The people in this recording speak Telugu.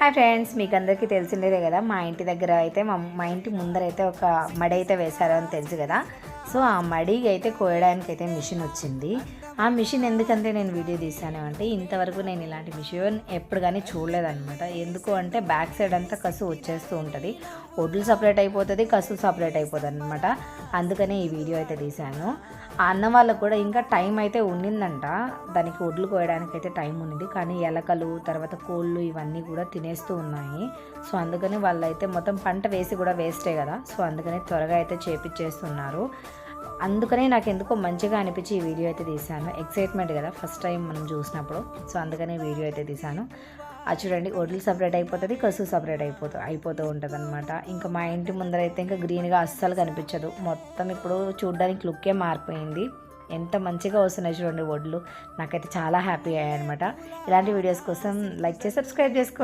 హాయ్ ఫ్రెండ్స్ మీకు అందరికీ తెలిసిందే కదా మా ఇంటి దగ్గర అయితే మా మా ఇంటి ముందర అయితే ఒక మడి అయితే వేశారు అని తెలుసు కదా. సో ఆ మడి అయితే కోయడానికి అయితే మిషన్ వచ్చింది. ఆ మిషన్ ఎందుకంటే నేను వీడియో తీశాను అంటే ఇంతవరకు నేను ఇలాంటి మిషన్ ఎప్పుడు కానీ చూడలేదన్నమాట. ఎందుకు అంటే బ్యాక్ సైడ్ అంతా కసు వచ్చేస్తూ ఉంటుంది. ఒడ్లు సపరేట్ అయిపోతుంది కసు సపరేట్ అయిపోతుంది అనమాట అందుకనే ఈ వీడియో అయితే తీశాను. ఆ అన్న వాళ్ళకు కూడా ఇంకా టైం అయితే ఉండిందంట. దానికి ఒడ్లు కోయడానికి అయితే టైం ఉండింది కానీ ఎలకలు తర్వాత కోళ్ళు ఇవన్నీ కూడా తినేస్తూ ఉన్నాయి. సో అందుకని వాళ్ళు అయితే మొత్తం పంట వేసి కూడా వేస్టే కదా. సో అందుకని త్వరగా అయితే చేపించేస్తున్నారు అందుకనే నాకు ఎందుకో మంచిగా అనిపించి ఈ వీడియో అయితే తీశాను. ఎక్సైట్మెంట్ కదా ఫస్ట్ టైం మనం చూసినప్పుడు. సో అందుకనే వీడియో అయితే తీశాను. అది చూడండి ఒడ్లు సపరేట్ అయిపోతుంది కసు సపరేట్ అయిపోతూ అయిపోతూ ఉంటుంది అనమాట ఇంకా మా ఇంటి ముందర అయితే ఇంకా గ్రీన్గా అస్సలు కనిపించదు. మొత్తం ఇప్పుడు చూడడానికి లుక్కే మారిపోయింది. ఎంత మంచిగా వస్తున్నాయి చూడండి ఒడ్లు. నాకైతే చాలా హ్యాపీ అయ్యాయి అనమాట ఇలాంటి వీడియోస్ కోసం లైక్ చేసి సబ్స్క్రైబ్ చేసుకోండి.